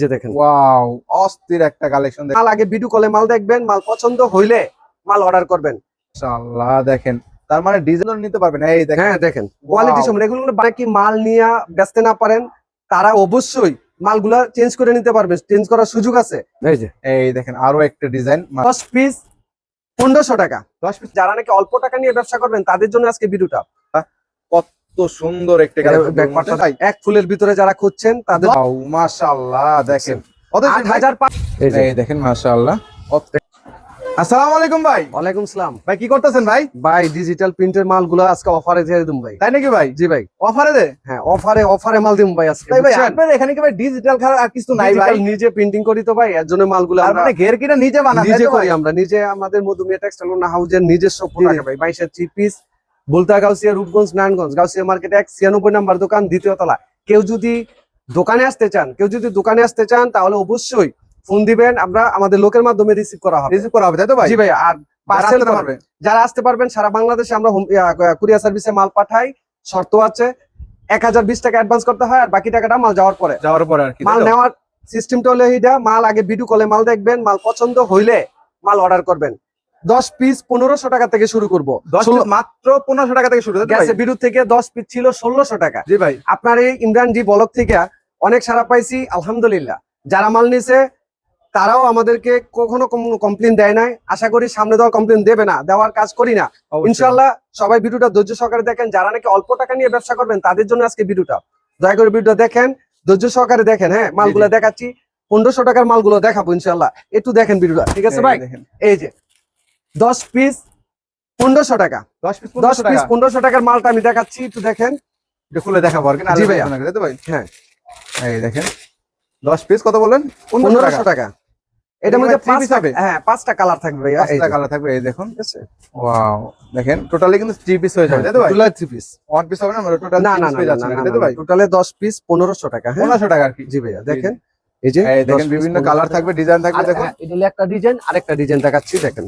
যে দেখেন। ওয়াও অস্থির একটা কালেকশন মাল আগে ভিডিও কলে মাল দেখবেন মাল পছন্দ হইলে মাল অর্ডার করবেন। মাশাআল্লাহ দেখেন। তার মানে ডিজাইন নিতে পারবেন। এই দেখেন। হ্যাঁ দেখেন। কোয়ালিটি সম্পর্কে এগুলো বাকি মাল নিয়ে বেচতে না পারেন তারা অবশ্যই মালগুলা চেঞ্জ করে নিতে পারবেন চেঞ্জ করার সুযোগ আছে। এই যে। এই দেখেন আরও একটা ডিজাইন দশ পিস পনেরোশো টাকা। দশ পিস যারা নাকি অল্প টাকা নিয়ে ব্যবসা করবেন তাদের জন্য আজকে ভিডিওটা সুন্দর একটা এক ফুলের ভিতরে যারা খুঁজছেন তাদের মাশাআল্লাহ দেখেন। দেখেন মাশাআল্লাহ। আসসালামু আলাইকুম ভাই। ওয়ালাইকুম সালাম। ভাই কি করতেছেন ভাই? ভাই ডিজিটাল প্রিন্টের মালগুলো আজকে অফারে দিয়ে দিম ভাই। তাই নাকি ভাই? জি ভাই। অফারে দে? হ্যাঁ অফারে অফারে মাল দিম ভাই আজকে তাই ভাই বুঝছেন? আপনার এখানে কি ভাই ডিজিটাল খারাপ আর কিছু নাই ভাই? নিজে প্রিন্টিং করি তো ভাই এর জন্য মালগুলো আমরা মানে ঘের কিনা নিজে বানান তাই নিজে? করি আমরা নিজে আমাদের মধুমিয়া টেক্সটাইল হাউজের নিজস্ব প্রোডাক্ট ভাই three piece Bhulta Gausia Rupganj Narayanganj. Gausia market এক ছিয়ানব্বই নাম্বার দোকান দ্বিতীয় তলা। কেউ যদি দোকানে আসতে চান কেউ যদি দোকানে আসতে চান তাহলে অবশ্যই ফোন দিবেন আমরা আমাদের লোকের মাধ্যমে রিসিভ করা হবে। রিসিভ করা হবে তাই তো ভাই? জি ভাই আর যারা পার্সেল যারা আসতে পারবেন সারা বাংলাদেশে আমরা কুরিয়ার সার্ভিসে মাল পাঠাই শর্ত আছে এক হাজার বিশ টাকা অ্যাডভান্স করতে হয় আর বাকি টাকাটা মাল যাওয়ার পরে। যাওয়ার পরে আর কি মাল? নেওয়ার সিস্টেমটা হলো এইটা মাল আগে ভিডিও কলে মাল দেখবেন মাল পছন্দ হইলে মাল অর্ডার করবেন। দশ পিস পনেরোশো টাকা থেকে শুরু করব। মাত্র পনেরোশো টাকা থেকে শুরু তাই তো ভাই? গ্যাসে বিদ্যুৎ থেকে দশ পিস ছিল ষোলোশো টাকা। জি ভাই। আপনার এই ইমরান জি ব্লক থেকে অনেক সারা পাইছি আলহামদুলিল্লাহ। যারা মাল নিছে তারাও আমাদেরকে কখনো কমপ্লেন দেয় নাই। আশা করি সামনে দেওয়া কমপ্লেন দেবে না। দেওয়ার কাজ করি না। ইনশাল্লাহ সবাই ভিডিওটা ধৈর্য সহকারে দেখেন। যারা নাকি অল্প টাকা নিয়ে ব্যবসা করবেন তাদের জন্য আজকে ভিডিওটা। দয়া করে ভিডিওটা দেখেন ধৈর্য সহকারে দেখেন হ্যাঁ? মালগুলো দেখাচ্ছি। পনেরোশো টাকার মালগুলো দেখাবো ইনশাল্লাহ একটু দেখেন ভিডিওটা। ঠিক আছে ভাই? এই যে। দশ পিস পনেরোশো টাকা। দশ পিস দশ পিস পনেরোশো টাকার মালটা আমি দেখাচ্ছি একটু দেখেন। খুলে দেখাবো আর কি জি। ভাই হ্যাঁ। এই দেখেন দশ পিস কত বললেন? পনেরোশো টাকা। এটার মধ্যে হবে? হ্যাঁ পাঁচটা কালার থাকবে পাঁচটা কালার থাকবে এই দেখুন। ঠিক আছে। ওয়াও দেখেন টোটালি কিন্তু পিস হয়ে যাবে তাই তো ভাই? Total three piece one piece হবে না টোটাল না না না হয়ে যাচ্ছে তাই তো ভাই? টোটালে দশ পিস পনেরোশো টাকা হ্যাঁ? টাকা আর কি। জি ভাইয়া দেখেন এই যে দেখেন বিভিন্ন কালার থাকবে ডিজাইন থাকবে আর- দেখুন। হ্যাঁ, এটা একটা ডিজাইন আরেকটা ডিজাইন দেখাচ্ছি দেখেন।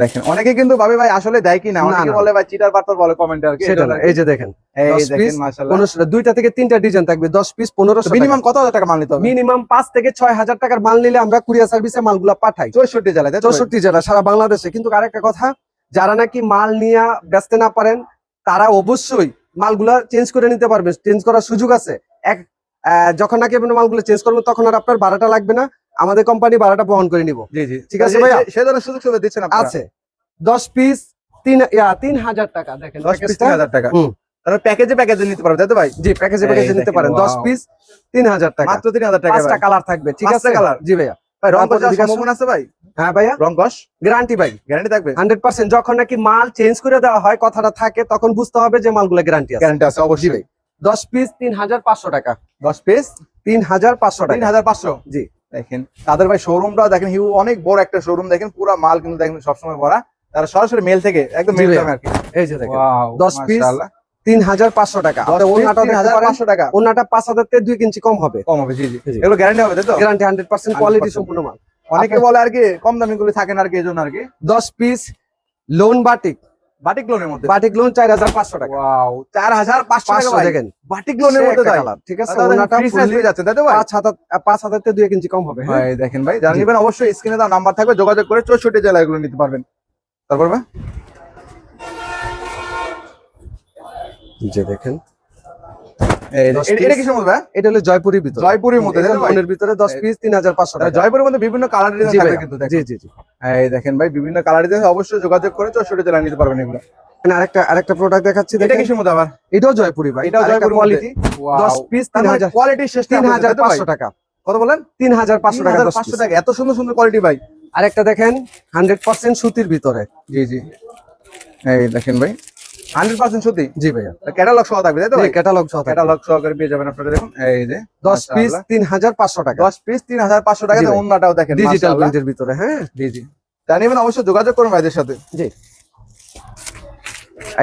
দেখেন অনেকে কিন্তু ভাবে ভাই আসলে দেয় কি না? অনেকে বলে ভাই চিটার বলে কমেন্টে আর কি সেটা এই যে দেখেন এই দেখেন মাশাআল্লাহ। দুইটা থেকে তিনটা ডিজাইন থাকবে দশ পিস পনেরোশো মিনিমাম কত হাজার টাকা মাল নিতে হবে? মিনিমাম পাঁচ থেকে ছয় হাজার টাকার মাল নিলে আমরা কুরিয়ার সার্ভিসে মালগুলা পাঠাই। চৌষট্টি জেলায় তাই তো? ভাই? চৌষট্টি জেলা সারা বাংলাদেশে। কিন্তু আরেকটা কথা যারা নাকি মাল নিয়ে ব্যস্ত না পারেন তারা অবশ্যই মালগুলা চেঞ্জ করে নিতে পারবেন। চেঞ্জ করার সুযোগ আছে। এক আহ, যখন নাকি আপনি মালগুলো চেঞ্জ করবেন তখন আর আপনার ভাড়াটা লাগবে না। আমাদের কোম্পানি ভাড়াটা বহন করে নিব। জি জি। ঠিক আছে ভাইয়া? সেই ধরনের সুযোগ সুবিধা দিচ্ছেন আপনারা। আছে। দশ পিস তিন ইয়া, তিন হাজার টাকা দেখেন দশ পিস তিন হাজার টাকা। প্যাকেজে প্যাকেজে নিতে পারবে তাই তো ভাই? জি প্যাকেজে প্যাকেজে নিতে পারেন। দশ wow. পিস তিন হাজার টাকা। মাত্র টাকা পাঁচটা কালার থাকবে ঠিক আছে? colour? জি ভাইয়া। ভাই রং কষার সম্ভাবনা আছে ভাই? হ্যাঁ ভাইয়া। রং কষ গ্যারান্টি ভাই। গ্যারান্টি থাকবে? হান্ড্রেড পার্সেন্ট যখন নাকি মাল চেঞ্জ করে দেওয়া হয় কথাটা থাকে তখন বুঝতে হবে যে মালগুলো গ্যারান্টি আছে। গ্যারান্টি আছে অবশ্যই। ভাই। দশ পিস তিন হাজার পাঁচশো টাকা। দশ পিস তিন হাজার পাঁচশো তিন টাকা। হাজার পাঁচশো? জি। দেখেন তাদের ভাই শোরুমটাও দেখেন হিউ অনেক বড় একটা শোরুম দেখেন পুরো মাল কিন্তু দেখেন সবসময় ভরা। তারা সরাসরি মেল থেকে একদম মেল ভাইয়া। দামে আর কি। এই যে দেখেন Wow, দশ piece, মাশাআল্লাহ। তিন হাজার পাঁচশো টাকা। তিন হাজার পাঁচশো টাকা। ওনাটা পাঁচ হাজার থেকে দুই ইঞ্চি কম হবে। কম হবে জি জি। এগুলো গ্যারান্টি হবে তো? গ্যারান্টি হান্ড্রেড পার্সেন্ট কোয়ালিটি 100% সম্পূর্ণ মাল। অনেকে বলে আর কি কম দামি গুলো থাকেন আর কি এই জন্য আর কি। দশ পিস লোন বাটিক বাটিক লোনের মধ্যে? বাটিক লোন টাকা। ওয়াও টাকা দেখেন। বাটিক লোনের মধ্যে ঠিক আছে? ওনাটা তাই তো ভাই? থেকে ইঞ্চি কম হবে হ্যাঁ? দেখেন ভাই নেবেন অবশ্যই স্ক্রিনে নাম্বার থাকবে যোগাযোগ করে চৌষট্টি জেলা এগুলো নিতে পারবেন। তারপর ভাই? যে দেখেন। এটা- piece। ভাই? এটা হলো জয়পুরের ভিতরে। জয়পুরের মধ্যে ভিতরে দশ পিস তিন হাজার পাঁচশো তাহলে টাকা। জয়পুরের মধ্যে বিভিন্ন কালার জি কিন্তু জি দেখেন জি জি। এই দেখেন ভাই বিভিন্ন কালার অবশ্যই যোগাযোগ করে চৌষট্টি জেলায় নিতে পারবেন এগুলো। আরেকটা আরেকটা প্রোডাক্ট দেখাচ্ছি এটা কিসের মধ্যে আবার? এটাও জয়পুরি ভাই। এটাও জয়পুরের কোয়ালিটি দশ পিস তিন হাজার কোয়ালিটি শেষ তিন হাজার পাঁচশো টাকা। কত বলেন? তিন হাজার পাঁচশো টাকা দশ পাঁচশো piece। টাকা। এত সুন্দর সুন্দর কোয়ালিটি ভাই। আরেকটা দেখেন হান্ড্রেড পার্সেন্ট সুতির ভিতরে। জি জি। এই দেখেন ভাই। হান্ড্রেড পার্সেন্ট সত্যি? জি ভাইয়া। ক্যাটালগ সহ থাকবে তাই তো? ক্যাটালগ সহ ক্যাটালগ সহকারে পেয়ে যাবেন আপনারা দেখুন এই যে দশ পিস তিন হাজার পাঁচশো টাকা। দশ পিস তিন হাজার পাঁচশো টাকা অন্যটাও দেখেন ডিজিটাল প্রিন্টের ভিতরে হ্যাঁ? জি জি। তা নেবেন অবশ্যই যোগাযোগ করুন ভাইদের সাথে। জি।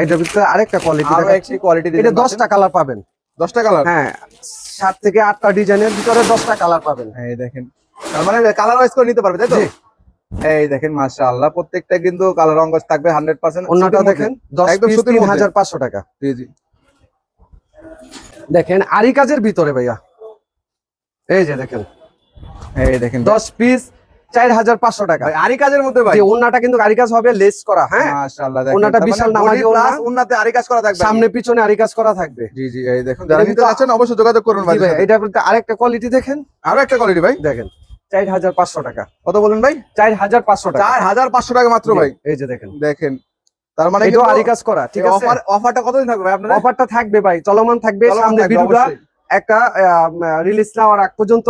এটার ভিতরে আরেকটা কোয়ালিটি একটি কোয়ালিটি এটা দশটা কালার পাবেন। দশটা কালার হ্যাঁ সাত থেকে আটটা ডিজাইনের ভিতরে দশটা কালার পাবেন। এই দেখেন তার মানে কালার ওয়াইজ করে নিতে পারবে তাই তো। এই দেখেন মাশাআল্লাহ প্রত্যেকটা কিন্তু কালার রঙ থাকবে হান্ড্রেড পার্সেন্ট অন্যটা দেখেন একদম টাকা। জি জি। দেখেন আরি কাজের ভিতরে ভাইয়া। এই যে দেখেন। এই দেখেন দশ পিস চার হাজার পাঁচশো টাকা। ভাই আরি কাজের মধ্যে ভাই। যে ওনাটা কিন্তু আরি কাজ হবে লেস করা হ্যাঁ? মাশাআল্লাহ দেখেন। মানে বিশাল নামাজি ওনা। plus আরি কাজ করা থাকবে। সামনে পিছনে আরি কাজ করা থাকবে। জি জি এই দেখুন যারা এটা নিতে কিন্তু- অবশ্যই যোগাযোগ করুন ভাই। ভাই আরেকটা কোয়ালিটি দেখেন। আরও একটা কোয়ালিটি ভাই। দেখেন। চার হাজার পাঁচশো টাকা। কত বলেন ভাই? চার হাজার পাঁচশো টাকা। চার হাজার পাঁচশো টাকা মাত্র ভাই। এই যে দেখেন। দেখেন। তার মানে আরি কাজ করা ঠিক আছে? অফার অফারটা কতদিন থাকবে ভাই আপনার অফারটা থাকবে ভাই চলমান থাকবে সামনে ভিডিওটা একটা রিলিজ নেওয়ার আগ পর্যন্ত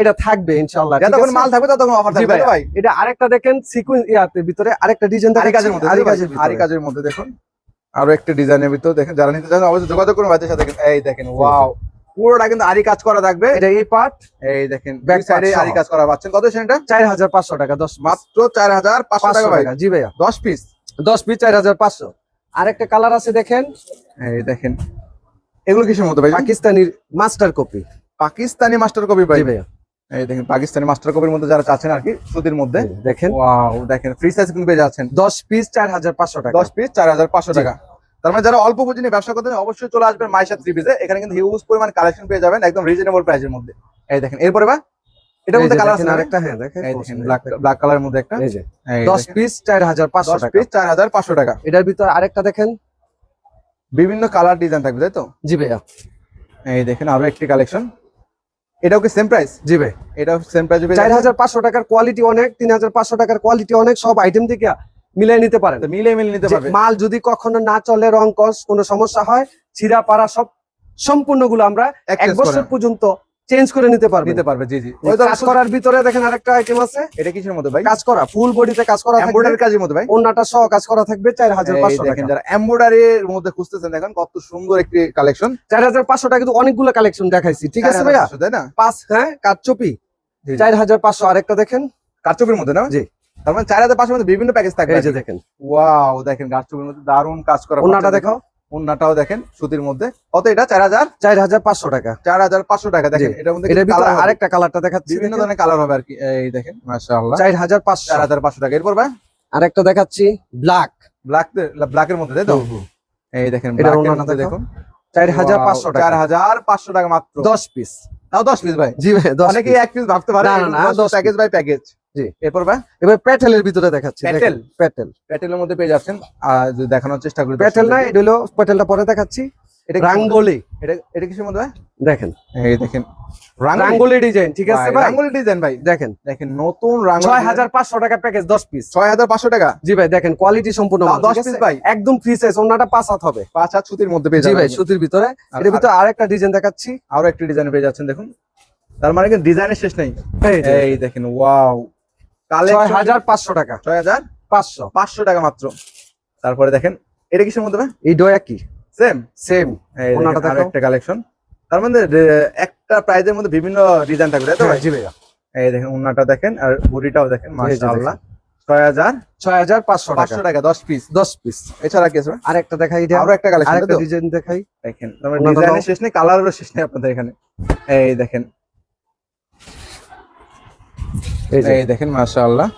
এটা থাকবে ইনশাআল্লাহ যতক্ষণ মাল থাকবে ততক্ষণ অফার থাকবে ভাই? এটা আরেকটা দেখেন সিকুয়েন্স ইয়াতে ভিতরে আরেকটা ডিজাইন আরি কাজের মধ্যে আরি আরি কাজের আরি কাজের মধ্যে দেখুন আরও একটা ডিজাইনের ভিতর দেখেন যারা নিতে চান অবশ্যই যোগাযোগ করুন ভাইদের সাথে। এই দেখেন ওয়াও পুরোটা কিন্তু আরি কাজ করা থাকবে। এটা এই পার্ট এই দেখেন ব্যাক সাইডে আরি কাজ করা পাচ্ছেন। কত হাজার পাঁচশো টাকা দশ মাত্র চার হাজার পাঁচশো পাঁচশো টাকা ভাই। জি ভাইয়া। দশ পিস দশ পিস চার হাজার পাঁচশো। আরেকটা কালার আছে দেখেন। এই দেখেন। এগুলো কিসের মধ্যে ভাই? Pakistani master copy Pakistani master copy ভাই। জি ভাইয়া। এই দেখেন পাকিস্তানি মাস্টার কপির মধ্যে যারা চাচ্ছেন আর কি সুতির মধ্যে। দেখেন। ওয়াও দেখেন ফ্রি সাইজ কিন্তু পেয়ে যাচ্ছেন। দশ পিস চার হাজার পাঁচশো টাকা। দশ পিস চার হাজার পাঁচশো জি। টাকা। তার মানে যারা অল্প পুঁজি নিয়ে ব্যবসা করতে অবশ্যই চলে আসবেন মাইশা থ্রি পিসে। এখানে কিন্তু হিউজ পরিমাণ কালেকশন পেয়ে যাবেন একদম রিজনেবল প্রাইসের মধ্যে। এই দেখেন এরপরে বা? মধ্যে কালার আছে আরেকটা হ্যাঁ দেখেন ব্ল্যাক ব্ল্যাক কালারের মধ্যে একটা। এই যে এই দশ দেখেন। পিস টাকা। এটার ভিতরে আরেকটা দেখেন। বিভিন্ন কালার ডিজাইন থাকবে তাই তো? জি ভাইয়া। এই দেখেন আরও একটি কালেকশন এটাও কি সেম প্রাইস জি ভাই। এটাও সেম প্রাইস চার হাজার পাঁচশো টাকার কোয়ালিটি অনেক তিন হাজার পাঁচশো টাকার কোয়ালিটি অনেক সব আইটেম থেকে মিলাই নিতে পারেন। মিলে মিলে নিতে পারবে। মাল যদি কখনো না চলে রং কস কোনো সমস্যা হয় ছিঁড়া পাড়া সব সম্পূর্ণগুলো আমরা এক বছর পর্যন্ত চেঞ্জ করে নিতে পারব। নিতে পারবে জি জি। কাজ করার ভিতরে দেখেন আরেকটা আইটেম আছে। এটা কিসের মধ্যে ভাই? কাজ করা ফুল বডিতে কাজ করা থাকবে। এমব্রয়ডারি কাজের মধ্যে ভাই? অন্যটা সহ কাজ করা থাকবে চার হাজার এই পাঁচশো দেখেন টাকা। যারা এমব্রয়ডারির মধ্যে খুঁজতেছেন দেখেন কত সুন্দর একটি কালেকশন চার হাজার পাঁচশো টাকা কিন্তু অনেকগুলো কালেকশন দেখাইছি ঠিক আছে ভাইয়া? তাই না? পাঁচ হ্যাঁ হাজার পাঁচশো আরেকটা দেখেন। কারচুপির মধ্যে না? জি। তার মানে চার হাজার পাঁচশোর মধ্যে বিভিন্ন প্যাকেজ থাকবে এই যে দেখেন। ওয়াও দেখেন কারচুপির মধ্যে দারুণ কাজ করা পাচ্ছেন দেখো অন্যটাও দেখেন সুতির মধ্যে। কত এটা? চার হাজার? চার হাজার পাঁচশো টাকা। চার হাজার পাঁচশো টাকা দেখেন এটার মধ্যে আরেকটা কালারটা দেখাচ্ছি বিভিন্ন ধরনের কালার হবে আর কি এই দেখেন মাশাআল্লাহ। চার হাজার পাঁচশো। চার হাজার পাঁচশো টাকা। এরপর ভাই? আরেকটা দেখাচ্ছি ব্ল্যাক ব্ল্যাক ব্ল্যাকের মধ্যে তাই তো? এই দেখেন এটা দেখো। দেখুন। চার হাজার পাঁচশো চার টাকা হাজার পাঁচশো টাকা মাত্র। দশ পিস তাও দশ পিস ভাই? জি ভাই দশ অনেকেই এক পিস ভাবতে পারে না, না, না, দশ প্যাকেজ বাই প্যাকেজ জি। এরপর ভাই? এবার প্যাটেলের ভিতরে দেখাচ্ছি প্যাটেল? প্যাটেল প্যাটেলের মধ্যে পেয়ে যাচ্ছেন। আর দেখানোর চেষ্টা করি প্যাটেল না এটা হলো প্যাটেলটা পরে দেখাচ্ছি। এটা রাঙ্গোলি এটা এটা কিসের মধ্যে দেখেন। এই দেখেন। রাঙ্গোলি ডিজাইন ঠিক আছে ভাই রাঙ্গুলি ডিজাইন ভাই দেখেন। দেখেন নতুন রাঙ্গুলি টাকা প্যাকেজ দশ পিস ছয় হাজার পাঁচশো টাকা? জি ভাই দেখেন কোয়ালিটি সম্পূর্ণ তাও মাল, দশ ঠিক পিস ভাই? একদম ফ্রি সাইজ ওনাটা পাঁচ হাত হবে। পাঁচ হাত সুতির মধ্যে পেয়ে জি ভাই সুতির ভিতরে। এর ভিতরে আরেকটা ডিজাইন দেখাচ্ছি। আরও একটি ডিজাইন পেয়ে যাচ্ছেন দেখুন। তার মানে ডিজাইনের শেষ নেই? এই দেখেন ওয়াও ছয় হাজার পাঁচশো টাকা। ছয় হাজার পাঁচশো। পাঁচশো টাকা মাত্র। তারপরে দেখেন এটা কিসের মধ্যে এই ডোয়া কি? সেম সেম আরও। একটা কালেকশন তার মধ্যে একটা প্রাইজের মধ্যে বিভিন্ন ডিজাইন থাকবে তাই তো জি ভাইয়া। এই দেখেন ওনাটা দেখেন আর বডিটাও দেখেন মাশাআল্লাহ। ছয় হাজার ছয় হাজার পাঁচশো টাকা। পাঁচশো টাকা দশ পিস দশ পিস এছাড়া কি আছে ভাই? আরেকটা দেখাই আরও একটা কালেকশন ডিজাইন দেখাই। দেখেন ডিজাইনের শেষ নেই কালারেরও শেষ নেই আপনাদের এখানে। এই দেখেন এই দেখেন মাশাআল্লাহ।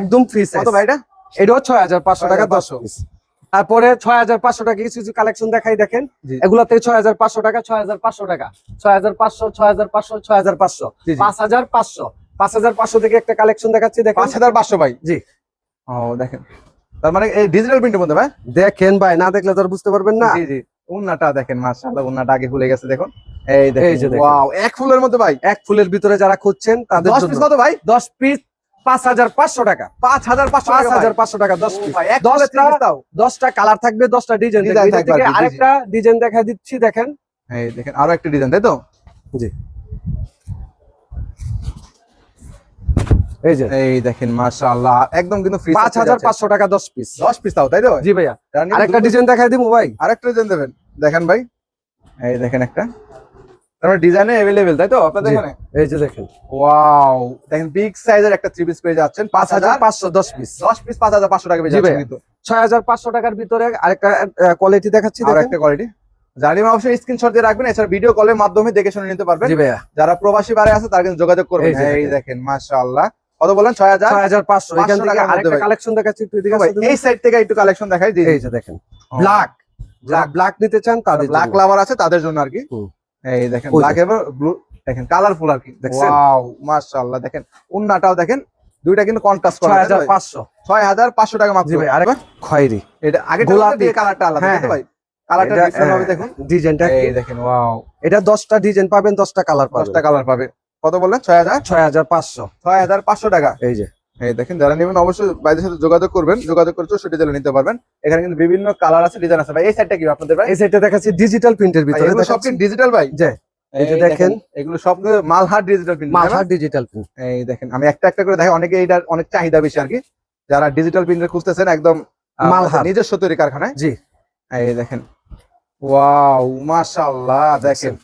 একদম ফ্রি সাইজ কত ভাই এটা? এটাও ছয় হাজার পাঁচশো টাকা দশ। 6,500 পিস তারপরে ছয় হাজার পাঁচশো টাকা কিছু কিছু কালেকশন দেখাই দেখেন। জি। এগুলাতে ছয় হাজার পাঁচশো টাকা ছয় হাজার পাঁচশো টাকা। ছয় হাজার পাঁচশো ছয় হাজার পাঁচশো ছয় হাজার পাঁচশো। জি, জি। পাঁচ হাজার পাঁচশো। পাঁচ হাজার পাঁচশো থেকে একটা কালেকশন দেখাচ্ছি দেখেন। পাঁচ হাজার পাঁচশো ভাই। জি। ও দেখেন। তার মানে এই ডিজিটাল প্রিন্টের মধ্যে ভাই? দেখেন ভাই না দেখলে তো বুঝতে পারবেন না। জি জি। উন্নাটা দেখেন মাশাআল্লাহ উন্নাটা আগে খুলে গেছে দেখুন। এই দেখেন। ওয়াও এক ফুলের মধ্যে ভাই এক ফুলের ভিতরে যারা খুঁজছেন তাদের দশ জন্য। পিস কত ভাই? দশ পিস পাঁচ হাজার পাঁচশো টাকা। পাঁচ হাজার পাঁচশো পাঁচ টাকা হাজার পাঁচশো টাকা দশ দশটা কালার থাকবে দশটা ডিজাইন থাকবে এটা থাকবে। থেকে আর কি, জি, জি। আরেকটা ডিজাইন দেখা দিচ্ছি দেখেন। এই দেখেন আরও একটা ডিজাইন তাই তো? জি। এই যে। এই দেখেন মাশাআল্লাহ একদম কিন্তু ফ্রি পাঁচ হাজার পাঁচশো টাকা দশ পিস দশ পিস তাও তাই তো? জি ভাইয়া। আরেকটা ডিজাইন দেখাই দিব ভাই। আরেকটা ডিজাইন দেবেন। দেখেন ভাই। এই দেখেন একটা। তারপরে ডিজাইনে অ্যাভেলেবেল তাই তো আপনাদের এখানে? এই যে দেখেন। ওয়াও দেখেন বিগ সাইজের একটা থ্রি পিস পেয়ে যাচ্ছেন পাঁচ হাজার পাঁচশো দশ পিস দশ পিস পাঁচ হাজার পাঁচশো টাকা পেয়ে যাচ্ছেন কিন্তু। ছয় হাজার পাঁচশো টাকার ভিতরে আরেকটা কোয়ালিটি দেখাচ্ছি আর দেখেন। একটা কোয়ালিটি জানিয়ে অবশ্যই স্ক্রিনশট দিয়ে রাখবেন এছাড়া ভিডিও কলের মাধ্যমে দেখে শুনে নিতে পারবেন। জি ভাইয়া। যারা প্রবাসী বারে আছে তারা কিন্তু যোগাযোগ করবেন। এই দেখেন। মাশাআল্লাহ। কত বলেন ছয় হাজার? ছয় হাজার পাঁচশো। এখান থেকে আরেকটা কালেকশন দেখাচ্ছি একটু এদিকে এই সাইড থেকে একটু কালেকশন দেখাই জি এই যে দেখেন। ব্ল্যাক যারা ব্ল্যাক নিতে চান তাদের ব্ল্যাক লাভার আছে তাদের জন্য আর কি। এই দেখেন ওই যে। ব্ল্যাক এবার ব্লু দেখেন কালারফুল আর কি দেখছেন? ওয়াও মাশাআল্লাহ দেখেন উন্নাটাও দেখেন দুইটা কিন্তু কন্ট্রাস্ট করা ছয় হাজার পাঁচশো। ছয় হাজার পাঁচশো টাকা মাত্র। ভাই আরেক খয়েরি। এটা আগে গোলাপি। কালারটা আলাদা হ্যাঁ, ভাই? কালারটা ডিফারেন্ট হবে হ্যাঁ, দেখুন। ডিজাইনটা এই দেখেন ওয়াও এটা দশটা ডিজাইন পাবেন দশটা কালার দশটা পাবেন কালার পাবে। কত বললেন? ছয় হাজার? ছয় হাজার পাঁচশো। ছয় হাজার পাঁচশো টাকা। এই যে। এই দেখেন যারা নেবেন অবশ্যই ভাইদের সাথে যোগাযোগ করবেন। যোগাযোগ করে চৌষট্টি জেলে নিতে পারবেন। এখানে কিন্তু বিভিন্ন কালার আছে ডিজাইন আছে। ভাই এই সাইডটা কি আপনাদের ভাই? এই সাইডটা দেখাচ্ছি ডিজিটাল প্রিন্টের ভিতরে। সব কি ডিজিটাল ভাই? যে এই দেখেন। এগুলো সব মালহার ডিজিটাল প্রিন্ট মাথার ডিজিটাল প্রিন্ট এই দেখেন আমি একটা একটা করে দেখে অনেকে এইটার অনেক চাহিদা বেশি আর কি। যারা ডিজিটাল প্রিন্টার খুঁজতেছেন একদম মালহার। নিজস্ব তৈরি কারখানায়। জি। এই দেখেন ওয়াও মাশাআল্লাহ দেখেন।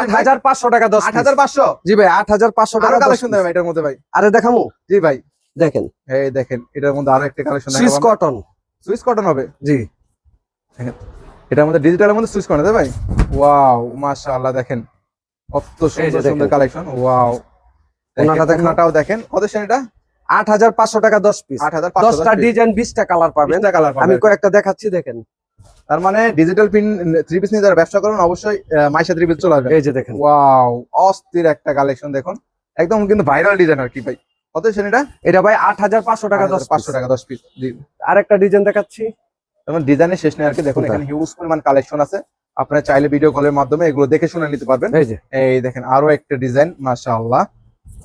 আট হাজার পাঁচশো টাকা দশ আট হাজার পাঁচশো? জি ভাই আট হাজার পাঁচশো টাকা কালেকশন। দেবে এটার মধ্যে ভাই। আরে দেখামু। জি ভাই। দেখেন। এই দেখেন এটার মধ্যে আরও একটা collection Swiss cotton Swiss cotton হবে? জি। দেখেন এটার মধ্যে ডিজিটালের মধ্যে সুইচ করে ভাই? ওয়াও মাশাআল্লাহ দেখেন। কত সুন্দর সুন্দর কালেকশন ওয়াও ওনাটা দেখেন। ওনাটাও দেখেন। কত সেন এটা? আট হাজার পাঁচশো টাকা দশ পিস আট হাজার দশটা ডিজাইন বিশটা কালার পাবেন। কালার আমি কয়েকটা দেখাচ্ছি দেখেন। তার মানে ডিজিটাল পিন থ্রি পিস নিয়ে যারা ব্যবসা করেন অবশ্যই মাইশা থ্রি পিস চলে আসবে। এই যে দেখেন। ওয়াও অস্থির একটা কালেকশন দেখুন। একদম কিন্তু ভাইরাল ডিজাইন আর কি ভাই। কত এটা এটা ভাই আট হাজার পাঁচশো টাকা দশ পাঁচশো পাঁচশো টাকা দশ পিস আরেকটা ডিজাইন দেখাচ্ছি। ডিজাইনের শেষ নেই আর কি। দেখুন এখানে হিউজ পরিমাণ কালেকশন আছে। আপনারা চাইলে ভিডিও কলের মাধ্যমে এগুলো দেখে শুনে নিতে পারবেন। এই দেখেন আরও একটা ডিজাইন মাশাআল্লাহ।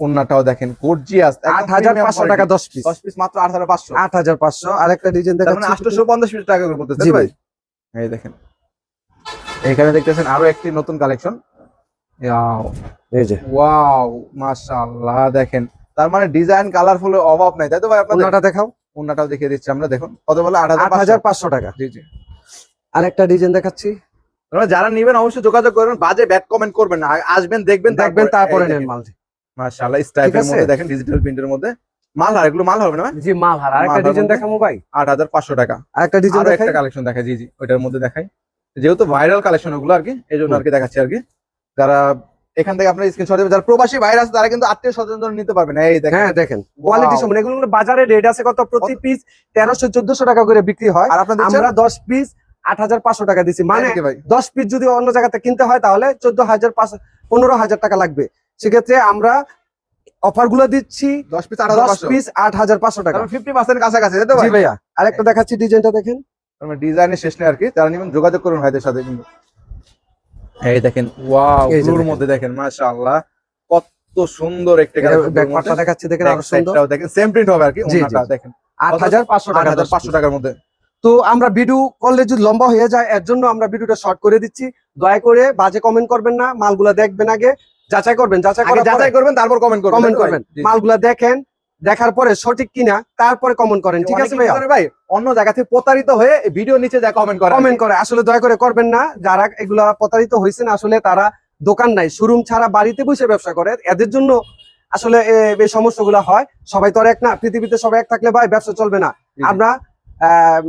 ওন্নাটাও দেখেন গর্জিয়াস টাকা দশ পিস দশ পিস মাত্র আরেকটা ডিজাইন মানে দেখাচ্ছি। আটশোশো পঞ্চাশ পিস টাকা করে পড়তেছে ভাই। এই দেখেন। এখানে দেখতেছেন আরও একটি নতুন কালেকশন এই যে। ওয়াও মাশাআল্লাহ। দেখেন তার মানে ডিজাইন কালারফুল অভাব নাই। তাই তো ভাই আপনাদের? ওনাটা দেখাও। ওন্নাটাও দেখিয়ে দিচ্ছি আমরা দেখুন। কত বলে? আট হাজার পাঁচশো। টাকা। জি জি। আরেকটা ডিজাইন দেখাচ্ছি। আপনারা যারা নিবেন অবশ্যই যোগাযোগ করবেন বাজে ব্যাড কমেন্ট করবেন না। আসবেন দেখবেন দেখবেন তারপরে নেন মাল। মাশাআল্লাহ স্টাইপের? মধ্যে দেখেন ডিজিটাল প্রিন্টের মধ্যে। মাল আর এগুলো মাল হবে না জি মাল হার। আরেকটা ডিজাইন? দেখাবো ভাই। আট হাজার পাঁচশো টাকা। আরেকটা ডিজাইন দেখাই। একটা কালেকশন দেখাই জি জি ওইটার মধ্যে দেখাই। যেহেতু ভাইরাল কালেকশন ওগুলো আর কি এই জন্য আর কি দেখাচ্ছি আর কি। যারা এখান থেকে আপনার স্ক্রিনশট দেবে যারা প্রবাসী বাইরে আছে তারা কিন্তু আত্মীয় স্বজন নিতে পারবেন এই দেখেন। হ্যাঁ দেখেন। কোয়ালিটি সমান এগুলো বাজারে রেট আছে কত? প্রতি পিস তেরোশো চোদ্দশো টাকা করে বিক্রি হয়। আর আপনাদের আমরা দশ পিস আট হাজার পাঁচশো টাকা দিচ্ছি মানে মানে দশ পিস যদি অন্য জায়গাতে কিনতে হয় তাহলে চোদ্দ হাজার পাঁচ পনেরো হাজার টাকা লাগবে। সেক্ষেত্রে আমরা অফারগুলো দিচ্ছি। দশ পিস দশ পাঁচশো। পিস আট হাজার পাঁচশো টাকা। ফিফটি পার্সেন্ট কাছাকাছি ভাইয়া। আরেকটা দেখাচ্ছি ডিজাইনটা দেখেন। ডিজাইনের শেষ নেই আর কি। যারা নিবেন যোগাযোগ করুন ভাইদের সাথে কিন্তু। এই দেখেন ওয়াও ব্লুর মধ্যে দেখেন মাশাআল্লাহ কত সুন্দর একটা ব্যাক পার্টটা দেখাচ্ছি দেখেন আরও সুন্দর। দেখেন সেম প্রিন্ট হবে আর কি ওনাটা দেখেন। আট হাজার পাঁচশো আট টাকা হাজার দশ পাঁচশো piece। টাকার মধ্যে। তো আমরা ভিডিও করলে যদি লম্বা হয়ে যায় এর জন্য আমরা ভিডিওটা শর্ট করে দিচ্ছি। দয়া করে বাজে কমেন্ট করবেন না মালগুলা দেখবেন আগে যাচাই করবেন যাচাই যাচাই করবেন তারপর কমেন্ট করবেন। কমেন্ট? করবেন। মালগুলা দেখেন দেখার পরে সঠিক কিনা তারপরে কমেন্ট করেন ঠিক আছে করে ভাই? অন্য জায়গা থেকে প্রতারিত হয়ে ভিডিও নিচে যা কমেন্ট করে কমেন্ট করে আসলে দয়া করে করবেন না যারা এগুলা প্রতারিত হয়েছেন আসলে তারা দোকান নাই শোরুম ছাড়া বাড়িতে বসে ব্যবসা করে। এদের জন্য আসলে এই সমস্যাগুলো হয়। সবাই তো আর এক না পৃথিবীতে সবাই এক থাকলে ভাই ব্যবসা চলবে না। আমরা আহ,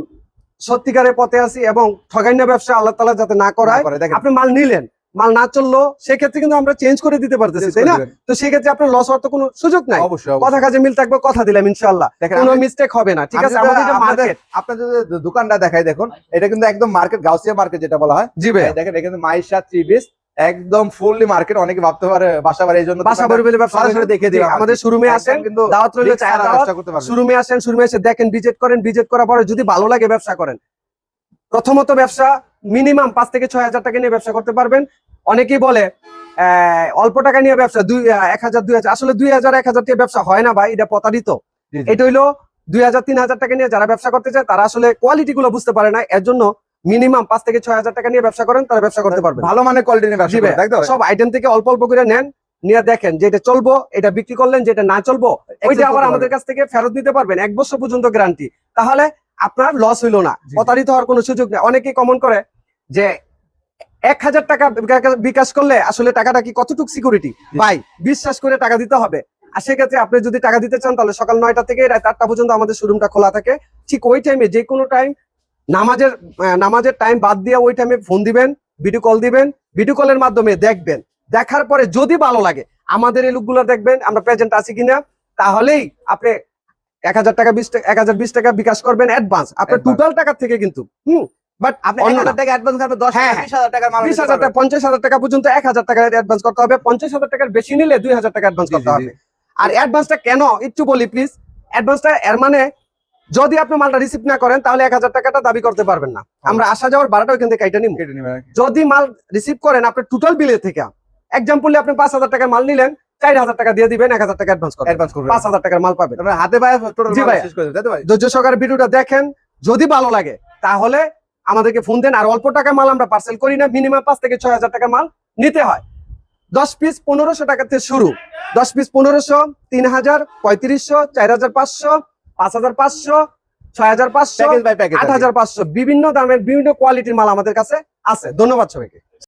সত্যিকারের পথে আছি এবং ঠগাইনা ব্যবসা আল্লাহ তালা যাতে না করায় আপনি মাল নিলেন মাল না চলল সেক্ষেত্রে কিন্তু আমরা চেঞ্জ করে দিতে পারতেছি তাই না? তো সেক্ষেত্রে আপনার লস হওয়ার তো কোনো সুযোগ নাই। কথা কাজে মিল থাকবে কথা দিলাম ইনশাল্লাহ কোনো মিস্টেক হবে না ঠিক আছে? আমাদের মার্কেট আপনাদের দোকানটা দেখাই দেখুন এটা কিন্তু একদম মার্কেট গাউসিয়া মার্কেট যেটা বলা হয়। জি ভাই দেখেন এখানে মাইশা থ্রি পিস একদম ফুললি মার্কেট অনেকে ভাবতে পারে বাসা বাড়ি এই জন্য বাসা বাড়ি বলে ব্যবসা সরাসরি দেখে দিলাম আমাদের শোরুমে আসেন কিন্তু দাওয়াত রইল চায়ের ব্যবসা করতে পারবেন। শোরুমে আসেন শোরুমে এসে দেখেন ভিজিট করেন ভিজিট করার পরে যদি ভালো লাগে ব্যবসা করেন। প্রথমত ব্যবসা মিনিমাম পাঁচ থেকে ছয় হাজার টাকা নিয়ে ব্যবসা করতে পারবেন। অনেকেই বলে আহ, অল্প টাকা নিয়ে ব্যবসা দুই এক হাজার দুই হাজার আসলে দুই হাজার এক হাজার টাকা ব্যবসা হয় না ভাই এটা প্রতারিত। এটা হইল দুই হাজার তিন হাজার টাকা নিয়ে যারা ব্যবসা করতে চায় তারা আসলে কোয়ালিটি গুলো বুঝতে পারে না এর জন্য মিনিমাম পাঁচ থেকে ছয় হাজার টাকা নিয়ে ব্যবসা করেন তারা ব্যবসা করতে পারবেন ভালো মানের কোয়ালিটি নিয়ে সব আইটেম থেকে অল্প অল্প করে নেন নিয়ে দেখেন যে এটা চলবো এটা বিক্রি করলেন যেটা না চলবো ওইটা আবার আমাদের কাছ থেকে ফেরত নিতে পারবেন এক বছর পর্যন্ত গ্যারান্টি তাহলে আপনার লস হইল না। প্রতারিত হওয়ার কোনো সুযোগ নেই। অনেকে কমন করে যে এক হাজার টাকা বিকাশ করলে আসলে টাকাটা কি কতটুকু সিকিউরিটি ভাই বিশ্বাস করে টাকা দিতে হবে। আর সেক্ষেত্রে আপনি যদি টাকা দিতে চান তাহলে সকাল নয়টা থেকে রাত আটটা পর্যন্ত আমাদের শোরুমটা খোলা থাকে। ঠিক ওই টাইমে যে কোনো টাইম নামাজের নামাজের টাইম বাদ দিয়ে ওই টাইমে ফোন দিবেন ভিডিও কল দিবেন ভিডিও কলের মাধ্যমে দেখবেন। দেখার পরে যদি ভালো লাগে আমাদের এই লোকগুলো দেখবেন আমরা প্রেজেন্ট আছি কিনা তাহলেই আপনি এক হাজার টাকা বিশ টাকা এক হাজার বিশ টাকা বিকাশ করবেন অ্যাডভান্স আপনার টোটাল টাকা থেকে কিন্তু। হুম। বাট আপনি টাকা অ্যাডভান্স করবেন দশ হ্যাঁ, টাকার মাল। টাকা টাকা পর্যন্ত টাকা অ্যাডভান্স করতে হবে। পঞ্চাশ হাজার টাকার বেশি নিলে দুই হাজার টাকা অ্যাডভান্স জি, করতে জি, হবে। আর অ্যাডভান্সটা কেন? একটু বলি প্লিজ অ্যাডভান্সটা এর মানে যদি আপনি মালটা রিসিভ না করেন তাহলে এক হাজার টাকাটা দাবি করতে পারবেন না। আমরা আসা যাওয়ার ভাড়াটা ওইখান থেকে কাইটা নিব কেটে নিবেন আর কি। যদি মাল রিসিভ করেন আপনার টোটাল বিলের থেকে। এক্সাম্পলি আপনি পাঁচ হাজার টাকার মাল নিলেন চার হাজার টাকা দিয়ে দিবেন এক হাজার টাকা অ্যাডভান্স করবেন। অ্যাডভান্স করবেন। পাঁচ হাজার টাকার মাল পাবেন। হাতে ভাই? ধৈর্য সহকারে ভিডিওটা দেখেন। যদি ভালো লাগে তাহলে আমাদেরকে ফোন দেন আর অল্প টাকা মাল আমরা পার্সেল করি না মিনিমাম পাঁচ থেকে ছয় হাজার টাকা মাল নিতে হয়। দশ পিস পনেরোশো টাকা থেকে শুরু। দশ পিস পনেরোশো তিন হাজার পঁয়ত্রিশশো চার হাজার পাঁচশো পাঁচ হাজার পাঁচশো ছয় হাজার পাঁচশো আট হাজার পাঁচশো। বিভিন্ন দামের বিভিন্ন কোয়ালিটির মাল আমাদের কাছে আছে। ধন্যবাদ সবাইকে।